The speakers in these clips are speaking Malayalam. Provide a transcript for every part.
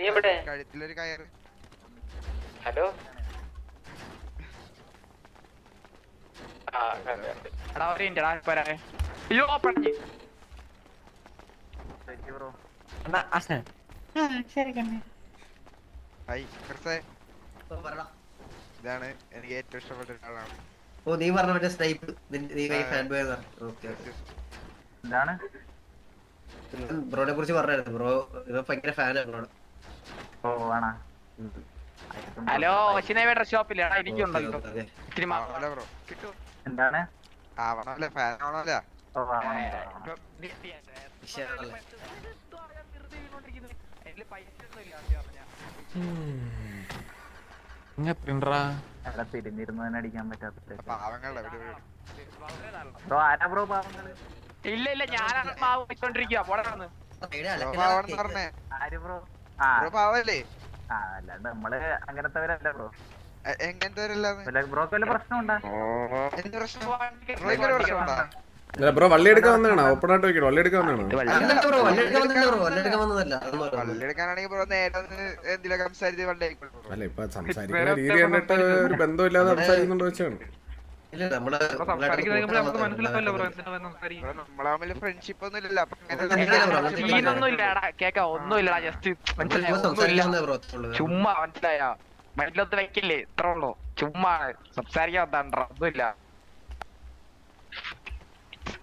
നീ എവിടെ? കഴുത്തിലൊരു കയറ്. ഹലോ. എടാ ഒരു മിനിറ്റ് എടാ ഇപ്പൊ വരാവേ. അയ്യോ പണി ഹായ് ക്രിസേ ഇതാണ് എനിക്ക് ഏറ്റവും ഇഷ്ടപ്പെട്ട ഒരാളാണ്. ഓ നീ പറഞ്ഞ മറ്റേ സ്നൈപ്പ് നീ. ഫാൻ ബോയ് ഓക്കെ എന്താണ്? ബ്രോനെ കുറിച്ച് പറഞ്ഞായിരുന്നു. ബ്രോ ഇവ ഭയങ്കര ഫാനാണ് ബ്രോയുടെ. ഓ ആണാ ഹലോ ഒശിനേവ ഡ്രസ് ഷോപ്പില്ല എടാ എനിക്കുണ്ടോ ഓക്കേ, ഇപ്പൊ ഇത്തിരി മാ- ബ്രോ? കിട്ടും. എന്താണ്? ആവണല്ലേ ഫാൻ ആവണല്ലേ? ഓ ആണോ വിഷയമാണല്ലേ. അടിക്കാൻ പറ്റാത്ത പാവങ്ങളുടെ. ബ്രോ ആരാ ബ്രോ പാവങ്ങൾ? ഇല്ല ഇല്ല ഞാനാണ് മാവ് വെച്ചോണ്ടിരിക്കുക പോടാ കേക്ക്. പറഞ്ഞേ. ആര് ബ്രോ? പാവല്ലേ? ആ അല്ലാണ്ട് നമ്മൾ അങ്ങനത്തെവരല്ല ബ്രോ. ബ്രോ വള്ളി എടുക്കാൻ വന്നതാണോ? ഓപ്പൺ ആയിട്ട് വെക്കണം? വള്ളി എടുക്കാൻ വന്നതാണോ. അല്ല ഇപ്പൊ സംസാരിക്കുന്ന രീതി കണ്ടിട്ട് ഒരു ബന്ധമില്ലാതെ സംസാരിക്കുന്നുണ്ടോ വെച്ചാണ്. ഫ്രണ്ട്ഷിപ്പ് ഒന്നും ഇല്ലല്ലോ അപ്പൊ ഇല്ല, ബ്രോ, അങ്ങനത്തെ സീനൊന്നും ഇല്ലടാ കേക്കാ ഒന്നുമില്ലടാ ജസ്റ്റ് മനസ്സിലായോ? ചുമ്മാ മനസ്സിലായ? മൈൻഡിലൊന്നും വെക്കില്ലേ? ഇത്ര ഉള്ളൂ. ചുമ്മാ സംസാരിക്കാൻ വന്നാണ്ടാ ഒന്നുമില്ല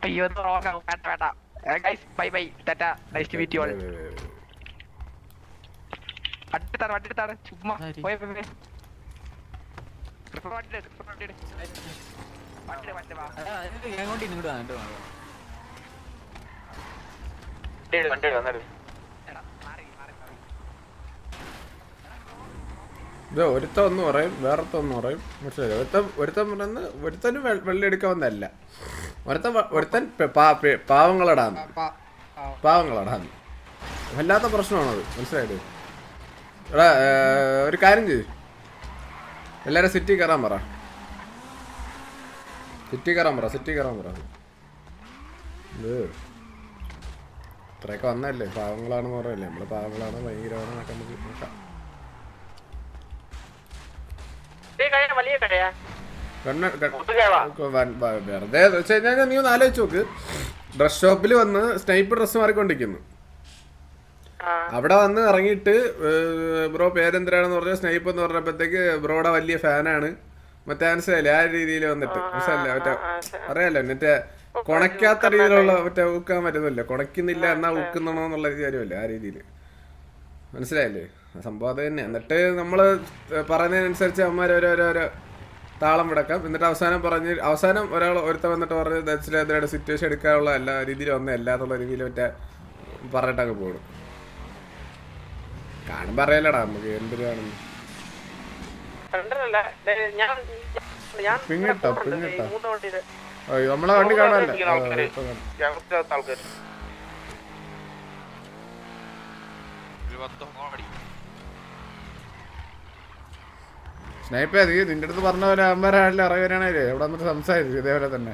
അയ്യോ. വേണ്ട വേണ്ട. Guys bye bye tata nice to meet you all അടുത്താണ് വണ്ടിയെടുത്താണ് ചുമ്മാ പോയ പോയ. ട്രിപ്പ് വണ്ടി വണ്ടി. വണ്ടി വണ്ടി വാ. വണ്ടി. ഇത് ഒരുത്തൻ ഒന്ന് പറയും വേറത്തെ ഒന്ന് പറയും മനസ്സിലായി ഒരുത്തൻ ഒരുത്തൻ പറയുന്നത് ഒരുത്തന് വെള്ളം എടുക്കാൻ വന്നതല്ല ഒരുത്തൻ ഒരുത്തൻ പാവങ്ങളടാന്ന് പാവങ്ങളടാന്ന് വല്ലാത്ത പ്രശ്നമാണത് മനസ്സിലായത് എടാ ഒരു കാര്യം ചെയ്യ് എല്ലാരും സിറ്റി കയറാൻ പറ. സിറ്റി കയറാൻ പറ സിറ്റി കയറാൻ പറ. ഇത് ഇത്രയൊക്കെ വന്നല്ലേ പാവങ്ങളാണെന്ന് പറയല്ലേ? നമ്മൾ പാവങ്ങളാണ് ഭയങ്കരമാണ് നമുക്ക് നോക്കാം. വെറുതെ നീ ഒന്ന് ആലോചിച്ച് നോക്ക്. ഡ്രസ് ഷോപ്പിൽ വന്ന് സ്നൈപ്പ് ഡ്രസ്സ് മാറിക്കൊണ്ടിരിക്കുന്നു. അവിടെ വന്ന് ഇറങ്ങിയിട്ട് ബ്രോ പേരെന്തരാണെന്ന് പറഞ്ഞ സ്നൈപ്പ് എന്ന് പറഞ്ഞപ്പോഴത്തേക്ക് ബ്രോയുടെ വലിയ ഫാനാണ്. മറ്റേ മനസ്സിലായില്ലേ ആ രീതിയിൽ വന്നിട്ട്. മനസ്സിലല്ലേ മറ്റേ അറിയാലോ മറ്റേ കൊണക്കാത്ത രീതിയിലുള്ള മറ്റേ ഊക്കാൻ പറ്റുന്നില്ല. കൊണക്കുന്നില്ല എന്നാ ഊക്കുന്നണോ എന്നുള്ള കാര്യമല്ലേ ആ രീതിയിൽ. മനസ്സിലായില്ലേ? സംഭവം അത് തന്നെ. എന്നിട്ട് നമ്മൾ പറയുന്നതിനനുസരിച്ച് അമ്മമാർ ഓരോരോരോ താളം വിടക്കാം. എന്നിട്ട് അവസാനം പറഞ്ഞ് അവസാനം ഒരാൾ ഒരുത്ത വന്നിട്ട് പറഞ്ഞ് ദച്ചിലെതിരായിട്ട് സിറ്റുവേഷൻ എടുക്കാനുള്ള എല്ലാ രീതിയിലും ഒന്നും അല്ലാത്തുള്ള രീതിയിൽ മറ്റേ പറഞ്ഞിട്ടൊക്കെ പോടും കാണുമ്പോ അറിയാലടാ നമുക്ക് എന്തൊരു കാണുന്നു പിന്നിട്ടോ. അയ്യോ, നമ്മളെ വണ്ടി കാണാനല്ലേ. സ്നൈപ്പേ നീ നിന്റെ അടുത്ത് പറഞ്ഞ പോലെ അമ്മരാണല്ലേ അറിയാനാണല്ലേ എവിടെ വന്നിട്ട് സംസാരിച്ചു ഇതേപോലെ തന്നെ.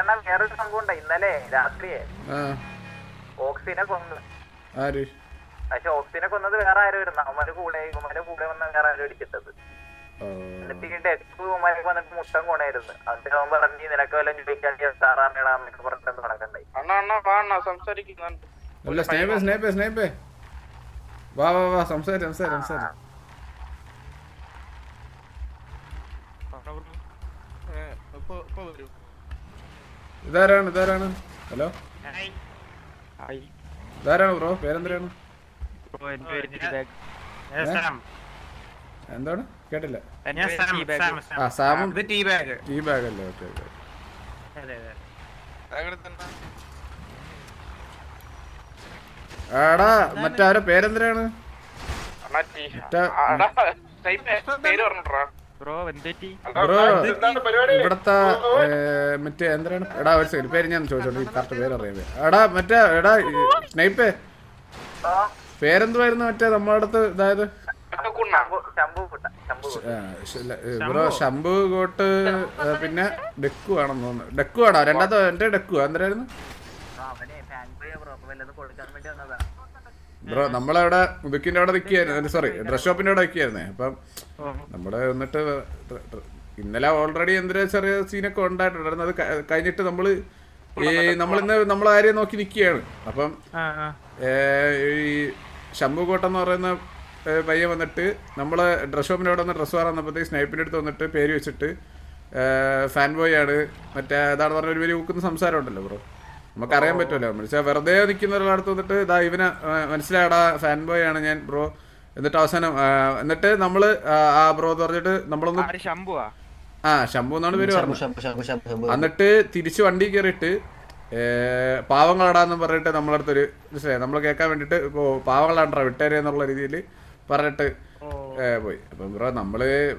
എന്നാ വേറൊരു സംഭവം ഉണ്ട് ഇന്നലെ രാത്രിയെ. ഓക്സിനെ കൊന്നു. ആര്? പക്ഷെ ഓക്സിനെ കൊന്നത് വേറെ ആരും വരുന്ന അവന്മാര് കൂടെ ഇവന്മാരെ കൂടെ വന്ന വേറെ ആരും അടിച്ചിട്ടത് എന്നിട്ട് ഈ ഡെസ്ക് ഇവന്മാരൊക്കെ വന്നിട്ട് മുട്ടം കൊണായിരുന്നു. അതിന്റെ അവൻ പറഞ്ഞു നിനക്ക് വല്ലതും ചോദിക്കാൻ സാറാണേടാന്നൊക്കെ പറഞ്ഞിട്ട് നടക്കണ്ടായി. അണ്ണാ അണ്ണാ വാ അണ്ണാ സംസാരിക്കുന്നുണ്ട്. അല്ല സ്നേപ്പേ സ്നേപ്പേ സ്നേപ്പേ വാ വാ വാ സംസാരി സംസാരി സംസാരി. ഇതാരാണ് ഇതാരാണ്? ഹലോ? ഇതാരാണ് ബ്രോ? പേരെന്തരാണ് എന്താണ്? കേട്ടില്ല. ആ സാമും ടീ ബാഗ് അല്ലേ? Okay okay. എടാ പേര് പേരെന്തരാണ് ബ്രോ ഇവിടത്തെ മറ്റേ എന്തിനാണ് എടാ ഒരു സെക്കൻഡ് പേര് ഞാൻ ചോദിച്ചോണ്ട് കറക്റ്റ് പേര് അറിയാതെ. എടാ മറ്റേ എടാ സ്നൈപ്പേ പേരെന്തുവായിരുന്നു മറ്റേ നമ്മുടെ അടുത്ത് ഇതായത്? ബ്രോ ശംഭു കോട്ട് പിന്നെ ഡെക്കു ആണെന്ന് തോന്നുന്നു. ഡെക്കു ആണോ? രണ്ടാമത്തെ എന്റെ ഡെക്കു എന്തായിരുന്നു അവനെ ഫാൻ ബോയ് ബ്രോ നമ്മളവിടെ ബുക്കിന്റെ അവിടെ നിൽക്കുകയായിരുന്നു സോറി ഡ്രസ് ഷോപ്പിന്റെ അവിടെ നിൽക്കുകയായിരുന്നേ അപ്പം നമ്മുടെ ഡ്ര- ഇന്നലെ ഓൾറെഡി എന്തൊരു ചെറിയ സീനൊക്കെ ഉണ്ടായിട്ടുണ്ടായിരുന്നു അത് കഴിഞ്ഞിട്ട് നമ്മൾ ഈ നമ്മളിന്ന് നമ്മളെ കാര്യം നോക്കി നിൽക്കുകയാണ് അപ്പം ഈ ശംഭുകോട്ട എന്ന് പറയുന്ന പയ്യെ പയ്യൻ വന്നിട്ട് നമ്മളെ ഡ്രസ് ഷോപ്പിന്റെ അവിടെ വന്ന് ഡ്രസ്സ് മാറാൻ വന്നപ്പോഴത്തേക്ക് സ്നൈപ്പിന്റെ അടുത്ത് വന്നിട്ട് പേര് വെച്ചിട്ട് ഫാൻ ബോയ് ആണ്. മറ്റേ അതാണ് പറഞ്ഞ ഒരു വലിയ ഊക്കുന്ന സംസാരം ഉണ്ടല്ലോ ബ്രോ. നമുക്കറിയാൻ പറ്റുമല്ലോ. മനസ്സിലാ വെറുതെ നിൽക്കുന്ന ഒരാളടുത്ത് വന്നിട്ട് ഇതാ ഇവനെ മനസ്സിലായടാ ഫാൻ ബോയ് ആണ് ഞാൻ ബ്രോ എന്നിട്ട് അവസാനം എന്നിട്ട് നമ്മൾ ആ, ബ്രോ എന്ന് പറഞ്ഞിട്ട് നമ്മളൊന്ന് ആ ശംഭു എന്നാണ് പേര് പറഞ്ഞു പറഞ്ഞത്. എന്നിട്ട് തിരിച്ച് വണ്ടി കയറിയിട്ട് പാവങ്ങളടാന്ന് പറഞ്ഞിട്ട് നമ്മളടുത്തൊരു മനസ്സിലായി? നമ്മൾ കേൾക്കാൻ വേണ്ടിട്ട് ഇപ്പോ പാവങ്ങളാണ്ടാ വിട്ടേരെ എന്നുള്ള രീതിയിൽ പറഞ്ഞിട്ട് പോയി. അപ്പൊ ബ്രോ നമ്മൾ ആരും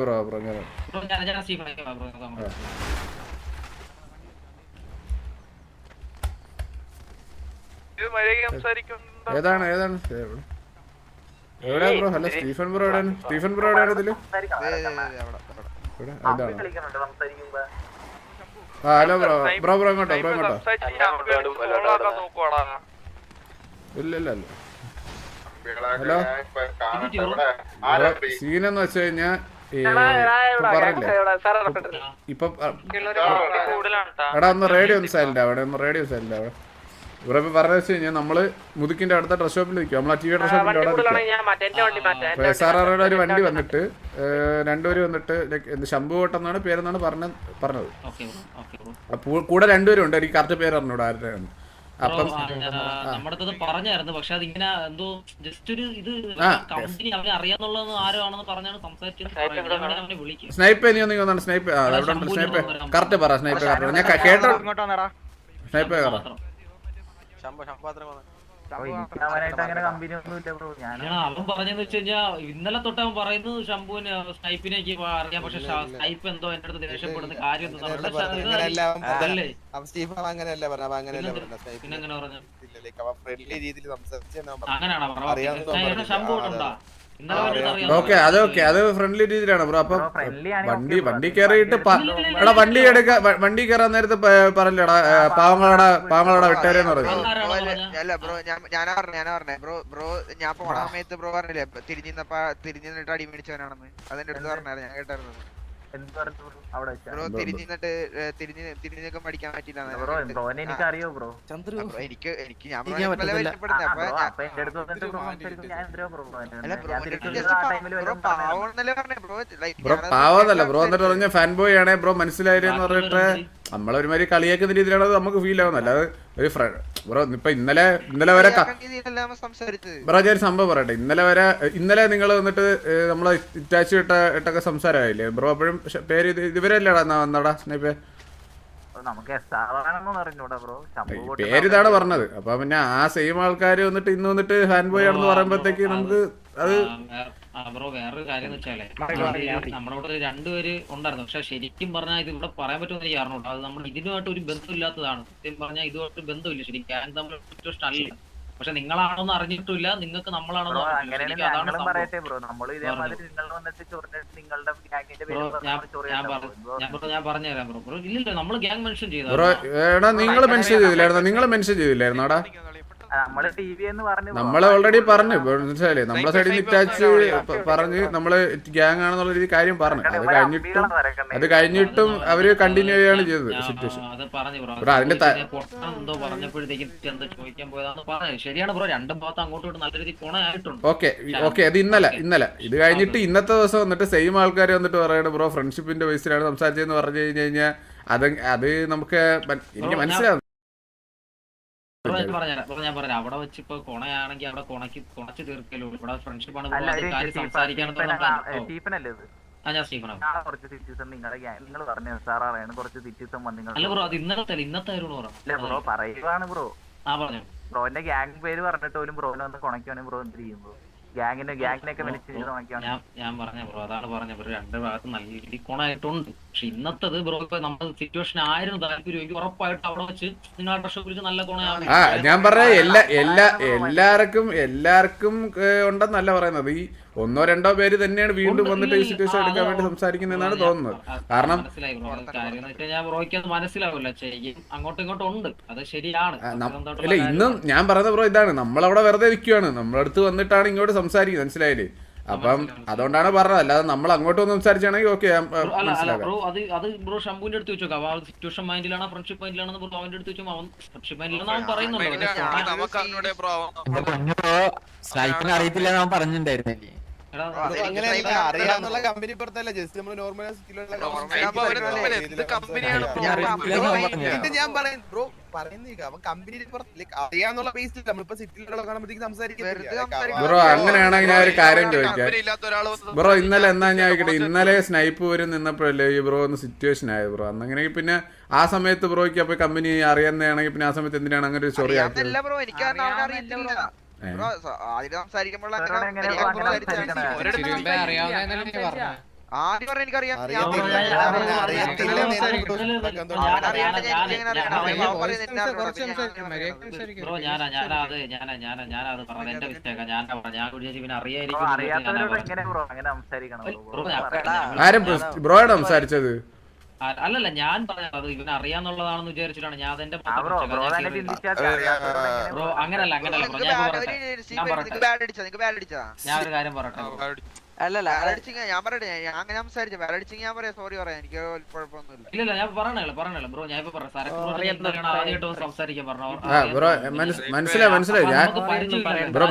ബ്രോ ബ്രോ ഏതാണ് ഏതാണ്? എവിടെ- എവിടെയാ ബ്രോ? അല്ല സ്റ്റീഫൻ ബ്രോ എവിടെയാണ് സ്റ്റീഫൻ ബ്രോ എവിടെയാണ് ഇതിൽ? ആ ഹലോ ബ്രോ ബ്രോ ബ്രോ ഇങ്ങോട്ടോ ബ്രോ ഇങ്ങോട്ടോ ഇല്ല ഇല്ല ഇല്ല. ഹലോ? സീനെന്ന് വെച്ച് കഴിഞ്ഞാ ഇപ്പൊ എടാ ഒന്ന് റേഡിയോ ഒന്ന് സൈലന്റ് അവിടെ ഒന്ന് റേഡിയോ സൈലന്റ് അവിടെ ഇവിടെ ഇപ്പൊ പറഞ്ഞ വെച്ച് കഴിഞ്ഞാൽ നമ്മൾ മുതുക്കിന്റെ അടുത്ത ഡ്രസ് ഷോപ്പിൽ നിൽക്കും. നമ്മളെ ടി വി ഡ്രസ് ഷോപ്പിന്റെ അവിടെ എസ് ആർ ആറുടെ ഒരു വണ്ടി വന്നിട്ട് രണ്ടുപേര് വന്നിട്ട് ശംഭു കോട്ടം എന്നാണ് പേരെന്നാണ് പറഞ്ഞ പറഞ്ഞത്. കൂടെ രണ്ടുപേരും ഉണ്ട്. എനിക്ക് കറക്റ്റ് പേര് അറിഞ്ഞൂടെ ആരുടെ അപ്പം നമ്മുടെ അടുത്ത് പറഞ്ഞായിരുന്നു. പക്ഷെ അതിങ്ങനെ എന്തോ ജസ്റ്റ് ഒരു ഇത് ആ. കമ്പനി അവനെ അറിയാന്നുള്ളത് ആരോ ആണെന്ന് പറഞ്ഞാണ് സംസാരിച്ചത്. അവനെ സ്നൈപ്പ് നീ ഒന്നും വന്നാണ് സ്നൈപ്പ് കറക്റ്റ് പറ സ്നൈപ്പ് കറക്റ്റ് ഞാൻ കേട്ടോ. സ്നൈപ്പ് പറ. അവൻ പറഞ്ഞെന്ന് വെച്ച് കഴിഞ്ഞാ ഇന്നലെ തൊട്ട് അവൻ പറയുന്നത് ശംഭുവിന് സ്നൈപ്പിനേക്ക് അറിയാം. പക്ഷെ സ്നൈപ്പ് എന്തോ എന്റെ അടുത്ത് ദേഷ്യപ്പെടുന്ന. കാര്യം. അങ്ങനെയാണോ? ശംഭു ഉണ്ടാ ഓക്കെ അത് ഓക്കെ അത് ഫ്രണ്ട്ലി രീതിയിലാണ് ബ്രോ അപ്പം വണ്ടി വണ്ടി കയറിയിട്ട് എടാ വണ്ടി എടുക്ക വണ്ടി കയറാൻ നേരത്തെ പറഞ്ഞില്ലടാ. പാവങ്ങളുടെ പാവങ്ങളോടെ വിട്ടേരെന്ന് പറഞ്ഞു? അല്ല ബ്രോ ഞാൻ ഞാനാ പറഞ്ഞ ഞാനാ പറഞ്ഞേ. ബ്രോ ബ്രോ ഞാൻ പോണ സമയത്ത് ബ്രോ പറഞ്ഞില്ലേ തിരിഞ്ഞു നിന്നപ്പോ തിരിഞ്ഞു നിന്നിട്ട് അടി മേടിച്ചവനാണെന്ന്. അതെന്റെ അടുത്ത് പറഞ്ഞായിരുന്നു ഞാൻ കേട്ടായിരുന്നു. ബ്രോ? തിരിഞ്ഞു പഠിക്കാൻ പറ്റില്ല ബ്രോ ബ്രോനെ എനിക്ക് അറിയോ ബ്രോ? എനിക്ക് എനിക്ക് ഞാൻ ബ്രോ പാവന്നല്ല ബ്രോ എന്നിട്ട് പറഞ്ഞ ഫാൻ ബോയ് ആണേ ബ്രോ മനസ്സിലായിരുന്നു പറഞ്ഞിട്ട് നമ്മളൊരുമാതിരി കളിയാക്കുന്ന രീതിയിലാണ് നമുക്ക് ഫീൽ ആവുന്നത്. അല്ലാതെ ഒരു ഫ്രണ്ട് ബ്രോ ഇപ്പൊ ഇന്നലെ ഇന്നലെ വരെ ബ്രോ ഞാൻ ഒരു സംഭവം പറയട്ടെ. ഇന്നലെ വരെ ഇന്നലെ നിങ്ങൾ വന്നിട്ട് നമ്മളെ ഇറ്റാച്ച് ഇട്ട ഇട്ടൊക്കെ സംസാരമായില്ലേ? ബ്രോ അപ്പോഴും പേര് ഇത് ഇവരല്ലേടാ എന്നാ വന്നടാ സ്നേപ്പേ പേരിതാണ് പറഞ്ഞത്. അപ്പൊ പിന്നെ ആ സെയിം ആൾക്കാർ വന്നിട്ട് ഇന്ന് വന്നിട്ട് ഹാൻഡ് ബോയ് ആണെന്ന് പറയുമ്പോഴത്തേക്ക് നമുക്ക് അത് ബ്രോ വേറൊരു കാര്യം എന്ന് വെച്ചാലേ നമ്മുടെ ഇവിടെ രണ്ടുപേര് ഉണ്ടായിരുന്നു. പക്ഷെ ശരിക്കും പറഞ്ഞാൽ ഇത് ഇവിടെ പറയാൻ പറ്റുമെന്ന് എനിക്ക് അറിഞ്ഞൂടാ അത് നമ്മൾ ഇതിനുമായിട്ട് ഒരു ബന്ധമില്ലാത്തതാണ്. സത്യം പറഞ്ഞാൽ ഇതുമായിട്ട് ബന്ധമില്ല. ശരിക്കും ഗ്യാങ് തമ്മിൽ സിറ്റുവേഷൻ അല്ല പക്ഷെ നിങ്ങളാണോന്ന് അറിഞ്ഞിട്ടില്ല നിങ്ങൾക്ക് നമ്മളാണോ ഞാൻ പറഞ്ഞ് ചൊറി ഞാൻ പറഞ്ഞു ബ്രോ, ബ്രോ പറഞ്ഞുതരാം ബ്രോ. ബ്രോ ഇല്ലല്ലോ നമ്മൾ ഗ്യാങ് മെൻഷൻ ബ്രോ എടാ നിങ്ങൾ മെൻഷൻ ചെയ്തില്ലായിരുന്നു? നിങ്ങൾ മെൻഷൻ ചെയ്തില്ലായിരുന്നോടാ? ആ, നമ്മൾ ഓൾറെഡി പറഞ്ഞു മനസ്സിലായില്ലേ? നമ്മളെ സൈഡിൽ നിന്ന് ഇറ്റാച്ച് പറഞ്ഞ് നമ്മൾ ഗ്യാങ് ആണെന്നുള്ള രീതി കാര്യം പറഞ്ഞു. അത് കഴിഞ്ഞിട്ടും അത് കഴിഞ്ഞിട്ടും അവർ കണ്ടിന്യൂ ചെയ്യാണ് ചെയ്തത് സിറ്റുവേഷൻ അത് പറഞ്ഞു ബ്രോ. ബ്രോ, അതിന്റെ ത- പൊട്ടൻ എന്തോ ചോദിക്കാൻ പോയതാന്ന് പറഞ്ഞു. ശരിയാണ് ബ്രോ രണ്ടും ഭാഗത്ത് അങ്ങോട്ടും ഇങ്ങോട്ടും നല്ല രീതിയിൽ പോണായിട്ടുണ്ട് ഓക്കെ ഓക്കെ അത് ഇന്നലെ ഇന്നലെ. ഇത് കഴിഞ്ഞിട്ട് ഇന്നത്തെ ദിവസം വന്നിട്ട് സെയിം ആൾക്കാർ വന്നിട്ട് പറയാണ് ബ്രോ ഫ്രണ്ട്ഷിപ്പിന്റെ ബേസിലാണ് സംസാരിച്ചതെന്ന് പറഞ്ഞു കഴിഞ്ഞു കഴിഞ്ഞാൽ അത് അത് നമുക്ക് എനിക്ക് മനസ്സിലാവും അവിടെ വെച്ച് ഇപ്പൊ കൊണയാണെങ്കിൽ അവിടെ കൊണക്ക് കൊണച്ച് തീർക്കലോ ഇവിടെ ഫ്രണ്ട്ഷിപ്പ് ആണ് നിങ്ങൾ പറഞ്ഞു സാറാണ് കുറച്ച് സിറ്റിസം ഇന്നത്തെ ബ്രോ പറയുവാണ് ബ്രോ ആ പറഞ്ഞു. ബ്രോന്റെ ഗ്യാങ് പേര് പറഞ്ഞിട്ട് പോലും ബ്രോനെ വന്ന് കൊണക്കുവാണെങ്കിൽ ബ്രോ എന്ത് ചെയ്യും ബ്രോ ഗ്യാങ്ങിനെ ഗ്യാങ്ങിനെയൊക്കെ ഞാൻ ഞാൻ പറഞ്ഞ ബ്രോ അതാണ് പറഞ്ഞ ബ്രോ രണ്ട് ഭാഗത്ത് നല്ല രീതിയിൽ ഗുണമായിട്ടുണ്ട്. പക്ഷെ ഇന്നത്തത് ബ്രോ ഇപ്പൊ നമ്മുടെ സിറ്റുവേഷൻ ആയിരുന്നു താല്പര്യം ഉറപ്പായിട്ട് അവിടെ വെച്ച് നിങ്ങളുടെ നല്ല ഗുണമാണ്. ആ ഞാൻ പറഞ്ഞ എല്ലാ എല്ലാ എല്ലാവർക്കും എല്ലാവർക്കും ഉണ്ടെന്നല്ല പറയുന്നത്. ഈ ഒന്നോ രണ്ടോ പേര് തന്നെയാണ് വീണ്ടും വന്നിട്ട് ഈ സിറ്റുവേഷൻ എടുക്കാൻ വേണ്ടി സംസാരിക്കുന്നതെന്നാണ് തോന്നുന്നത്. കാരണം മനസ്സിലായി കാര്യം എന്ന് ഞാൻ ബ്രോയ്ക്ക് മനസ്സിലാവില്ല. ശരിക്കും അങ്ങോട്ടും ഇങ്ങോട്ടും ഉണ്ട്. അത് ശരിയാണ്. ആ, ഇല്ല ഇന്നും ഞാൻ പറഞ്ഞ ബ്രോ ഇതാണ്. നമ്മളവിടെ വെറുതെ നിൽക്കുവാണ് നമ്മളടുത്ത് വന്നിട്ടാണ് ഇങ്ങോട്ട് സംസാരിക്കുന്നത്. മനസ്സിലായില്ലേ? അപ്പം അതുകൊണ്ടാണ് പറഞ്ഞത്. അല്ലാതെ നമ്മൾ അങ്ങോട്ട് വന്ന് സംസാരിച്ചാണെങ്കിൽ ഓക്കെ ബ്രോ, അല്ല അല്ല അത് അത് ബ്രോ ഷംപൂന്റെ അടുത്ത് വെച്ചോ അവൻ സിറ്റുവേഷൻ മൈൻഡിലാണോ ഫ്രണ്ട്ഷിപ്പ് മൈൻഡിലാണെന്ന് ബ്രോ അവന്റെ അടുത്ത് വെച്ചോ അവൻ ഫ്രണ്ട്ഷിപ്പ് മൈൻഡിലാണെന്ന് അവൻ പറയുന്നുണ്ടോ? സ്നൈപ്പിന് അറിയത്തില്ല അവൻ പറഞ്ഞിട്ടുണ്ടായിരുന്നില്ലേ? അറിയാന്നുള്ള കമ്പനി പുറത്തല്ല ജസ്റ്റ് നമ്മൾ നോർമൽ. ഞാൻ പറയും ബ്രോ പറയുന്നേക്ക അവൻ കമ്പനി അറിയാന്നുള്ള ബേസിൽ നമ്മളിപ്പോ സിറ്റിയിലുള്ള കാണുമ്പോഴത്തേക്ക് വെറുതെ ബ്രോ അങ്ങനെയാണെങ്കിൽ ഞാൻ ഒരു കാര്യം ചോദിക്കാം. ബ്രോ ഇന്നലെ എന്നാ ഞാൻ ചോദിക്കട്ടെ? ഇന്നലെ സ്നൈപ്പ് വരും നിന്നപ്പോഴല്ലേ ഈ ബ്രോ ഒന്ന് സിറ്റുവേഷൻ ആയത് ബ്രോ അന്നങ്ങനെ പിന്നെ ആ സമയത്ത് ബ്രോയ്ക്ക് അപ്പൊ കമ്പനി അറിയാവുന്നതാണെങ്കിൽ പിന്നെ ആ സമയത്ത് എന്തിനാണ് അങ്ങനെ ഒരു സ്റ്റോറി ആക്കിയത്? ബ്രോ എനിക്ക് ആദ്യം സംസാരിക്കുമ്പോൾ? ആദ്യം പറഞ്ഞ എനിക്കറിയാം? ബ്രോ ഞാനാ ഞാനാ അത് ഞാനാ ഞാനാ ഞാനാ അത് പറഞ്ഞത് എന്റെ മിസ്റ്റേക്കാ ഞാൻ പറഞ്ഞ ഞാൻ പിന്നെ അറിയായിരിക്കും ബ്രോ. ആരും സംസാരിച്ചത് അല്ലല്ല ഞാൻ പറഞ്ഞത് അത് ഇവന് അറിയാന്നുള്ളതാണെന്ന് വിചാരിച്ചിട്ടാണ്. ഞാൻ അതെന്റെ ബ്രോ അങ്ങനല്ല അങ്ങനല്ല ബ്രോ ഞാൻ പറയട്ടെ. ഞാൻ ഒരു കാര്യം പറയട്ടെ. അല്ലല്ല ഞാൻ പറയട്ടെ ഞാൻ- ഞാൻ അങ്ങനെ സംസാരിച്ചു ബാഡ് ഞാൻ പറയാം സോറി പറയാം എനിക്ക് കുഴപ്പമൊന്നുമില്ല. ഞാൻ ബ്രോ ഞാൻ ഇപ്പൊ ആദ്യമായിട്ട് സംസാരിക്കാൻ പറഞ്ഞു മനസ്സിലായി മനസ്സിലായി. ഞാൻ ബ്രോ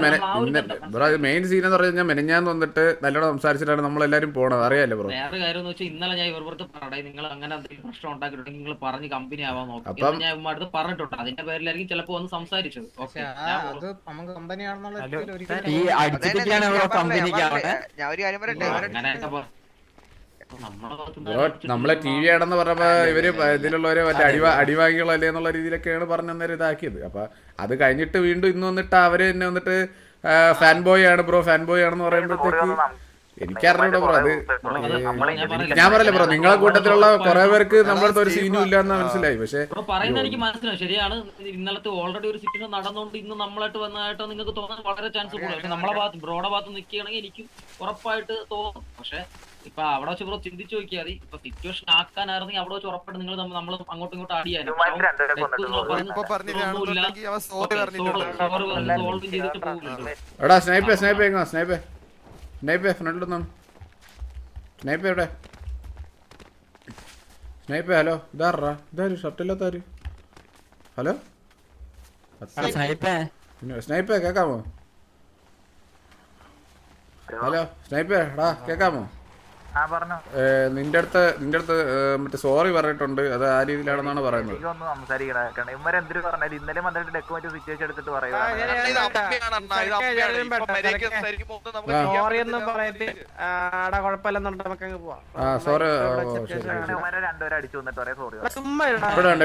ബ്രോ മെയിൻ സീൻ എന്ന് പറഞ്ഞാൽ മെനഞ്ഞാന്ന് വന്നിട്ട് നല്ലോണം സംസാരിച്ചിട്ടാണ് നമ്മളെല്ലാരും പോണത്. അറിയാലോ ബ്രോ കാര്യം എന്ന് വെച്ചാൽ ഇന്നലെ ഞാൻ ഇവർപ്പുറത്ത് പറഞ്ഞേ നിങ്ങൾ അങ്ങനെ എന്തെങ്കിലും പ്രശ്നം ഉണ്ടാക്കിയിട്ടുണ്ടെങ്കിൽ നിങ്ങൾ പറഞ്ഞ് കമ്പനി ആവാൻ നോക്കി. ഞാൻ ഇവന്മാരുടെ അടുത്ത് പറഞ്ഞിട്ടുണ്ട്. അതിന്റെ പേരിലായിരിക്കും ചിലപ്പോ ഒന്ന് സംസാരിച്ചത്. ഓക്കെ ഈ ഒരു കാര്യം പറയട്ടെ നമ്മളെ ടി വി ആണെന്ന് പറഞ്ഞപ്പോ ഇവർ ഇതിലുള്ളവരെ മറ്റേ അടിവാ അടിവാങ്ങികളല്ലേ എന്നുള്ള രീതിയിലൊക്കെയാണ് പറഞ്ഞന്നേരം ഇതാക്കിയത്. അപ്പൊ അത് കഴിഞ്ഞിട്ട് വീണ്ടും ഇന്ന് വന്നിട്ട് അവർ തന്നെ വന്നിട്ട് ഫാൻ ബോയ് ആണ് ബ്രോ ഫാൻ ബോയ് ആണെന്ന് പറയുമ്പോഴത്തേക്ക് എനിക്കറിഞ്ഞൂടാ ബ്രോ അത് ഞാൻ പറയല്ലേ ബ്രോ നിങ്ങളെ കൂട്ടത്തിലുള്ള കുറെ പേർക്ക് നമ്മളടുത്ത് ഒരു സീനും ഇല്ല എന്ന് മനസ്സിലായി പക്ഷെ പറയുന്നത് എനിക്ക് മനസ്സിലായി. ശരിയാണ് ഇന്നലത്തെ ഓൾറെഡി ഒരു സിറ്റുവേഷൻ നടന്നുകൊണ്ട് ഇന്ന് നമ്മളായിട്ട് വന്നതായിട്ട് നിങ്ങൾക്ക് തോന്നാൻ വളരെ ചാൻസ് കൂടുതൽ പക്ഷെ നമ്മളെ ഭാഗത്ത് ബ്രോയുടെ ഭാഗത്ത് നിൽക്കുകയാണെങ്കിൽ എനിക്ക് ഉറപ്പായിട്ട് തോന്നും. പക്ഷെ ഇപ്പൊ അവിടെ വെച്ച് ബ്രോ ചിന്തിച്ചു നോക്കിയാൽ ഇപ്പൊ സിറ്റുവേഷൻ ആക്കാനായിരുന്നെങ്കിൽ അവിടെ വെച്ച് ഉറപ്പായിട്ട് നിങ്ങൾ നമ്മൾ അങ്ങോട്ടും ഇങ്ങോട്ടും പറഞ്ഞിട്ടുണ്ട്. സോൾവ് ചെയ്തിട്ട് എടാ സ്നൈപ്പേ ഫ്രണ്ടിലൊന്നാണ് സ്നൈപ്പേ എവിടെ സ്നൈപ്പേ ഹലോ. ഇതാറാ ഇതാര് ഷർട്ടില്ലാത്താര് ഹലോ? സ്നൈപ്പേ കേക്കാമോ ഹലോ സ്നൈപ്പേ എടാ കേക്കാമോ നിന്റെ അടുത്ത് നിന്റെ അടുത്ത് മറ്റേ സോറി പറഞ്ഞിട്ടുണ്ട്. അത് ആ രീതിയിലാണെന്നാണ് പറയുന്നത്. ഇന്നലെ വന്നിട്ട് ഡെക്കുമെന്റ് സിറ്റുവേഷൻ എടുത്തിട്ട്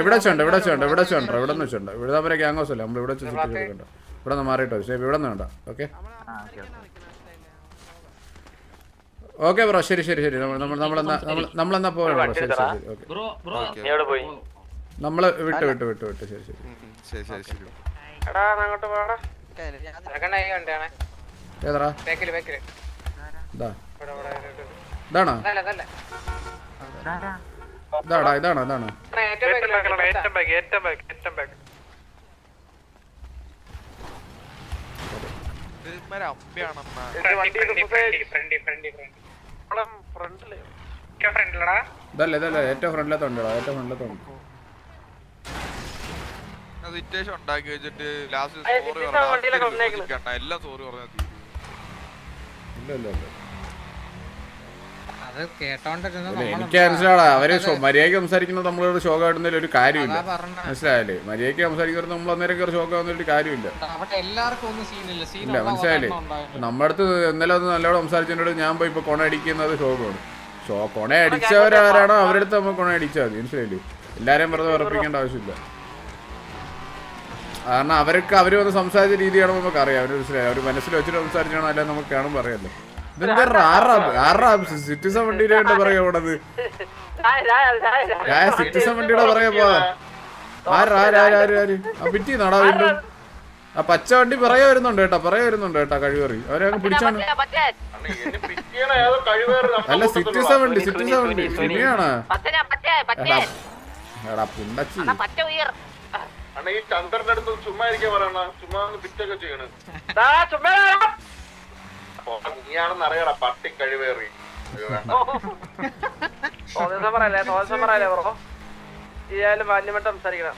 ഇവിടെ ഇവിടെ ഗ്യാങ്ങോസ് അല്ല? നമ്മൾ ഇവിടെ നിന്ന് മാറിയിട്ടോ ശരി ഇവിടെ നിന്ന് വേണ്ട ഓക്കെ. ഓക്കെ ബ്രോ ശരി ശരി ശരി. നമ്മൾ നമ്മൾ നമ്മളെന്നാ നമ്മൾ എന്നാ പോകണം ബ്രോ ശരി. ശരി ഓക്കെ ബ്രോ ബ്രോ. നമ്മൾ വിട്ട് വിട്ട് വിട്ട് വിട്ട്. ശരി ശരി. ശരി ശരി ശരി. എടാ അങ്ങോട്ട് പോടാ. കണ്ടാണ് ഏതാ ബേക്കിൽ ബേക്കിൽ. ഇതാ. ഇവിടെ ഇവിടെ ഇവിടെ. ഇതാണോ? ഇതാടാ ഇതാണോ ഇതാണോ? അണ്ണാ ഫ്രണ്ടി ഫ്രണ്ടി. ഫ്രണ്ടി ഫ്രണ്ടിൽ. ഫ്രണ്ടിലടാ. ഇതല്ല ഇതല്ല ഏറ്റവും ഫ്രണ്ടിലത്തുണ്ടോ ഏറ്റവും ഫ്രണ്ടിലത്തുണ്ട് സിറ്റുവേഷൻ ഉണ്ടാക്കി വെച്ചിട്ട് ലാസ്റ്റ് സോറി പറഞ്ഞു എല്ലാം സോറി പറഞ്ഞാൽ ഇല്ല ഇല്ല, എനിക്ക് മനസ്സിലാടാ അവർ മര്യാദയ്ക്ക് മര്യാദയ്ക്ക് സംസാരിക്കുന്നത് നമ്മളോട് ഷോക്ക് ആയിട്ടുന്ന ഒരു കാര്യമില്ല. മനസ്സിലായല്ലേ? മര്യാദയ്ക്ക് സംസാരിക്കുന്നത് നമ്മൾ അന്നേരം കയറി ഷോക്ക് ആവുന്ന ഒരു കാര്യമില്ല. ഇല്ല. മനസ്സിലായില്ലേ? നമ്മുടെ അടുത്ത് ഇന്നലെ ഒന്ന് നല്ലോണം സംസാരിച്ചതിനോട് ഞാൻ പോയി ഇപ്പൊ കൊണ അടിക്കുന്നത് ഷോക്കാണ് ഷോ കൊണ അടിച്ചവരാരാണോ അവരുടെ അടുത്ത് നമ്മൾ കൊണ അടിച്ചാൽ മതി. മനസ്സിലായില്ലേ? എല്ലാരെയും വെറുതെ ഉറപ്പിക്കേണ്ട ആവശ്യമില്ല. കാരണം അവർക്ക് അവർ വന്ന് സംസാരിച്ച രീതിയാണ് നമുക്ക് അറിയാം അവർ മനസ്സിലായി. അവർ മനസ്സിൽ വെച്ചിട്ട് സംസാരിച്ചാണോ അല്ലെ നമുക്ക് കാണുമ്പോൾ അറിയാലോ. ഇതെന്താ ആറാ ആറാ സിറ്റിസൺ വണ്ടിയുടെ കണ്ട് പറയാ പോണത്. ഞാൻ സിറ്റിസൺ വണ്ടിയുടെ പറയാ പോവാ. ആര് ആര് ആര് ആര് ആര്? ആ പിറ്റി നടാ വീണ്ടും. ആ പച്ച വണ്ടി പറയാ വരുന്നുണ്ട് കേട്ടാ പറയാ വരുന്നുണ്ട് കേട്ടാ കഴിവേറി അവരെ അങ്ങ് പിടിച്ചാണ് അല്ല സിറ്റിസൺ വണ്ടി സിറ്റിസൺ വണ്ടി സിനിമയാണ്? എടാ പുണ്ടച്ചി. അണ്ണ ഈ ചന്ദ്രന്റെ അടുത്ത് ചുമ്മാ ഇരിക്കാൻ പറയണ ചുമ്മാ പിറ്റൊക്കെ ചെയ്യണ്. നീയാണെന്ന് അറിയടാ പട്ടി കഴിവേറി. തോന്നിയ പറയല്ലേ തോന്നിയ പറയല്ലേ ബ്രോ? ഇയാൾ മാന്യമായിട്ട് സംസാരിക്കണം.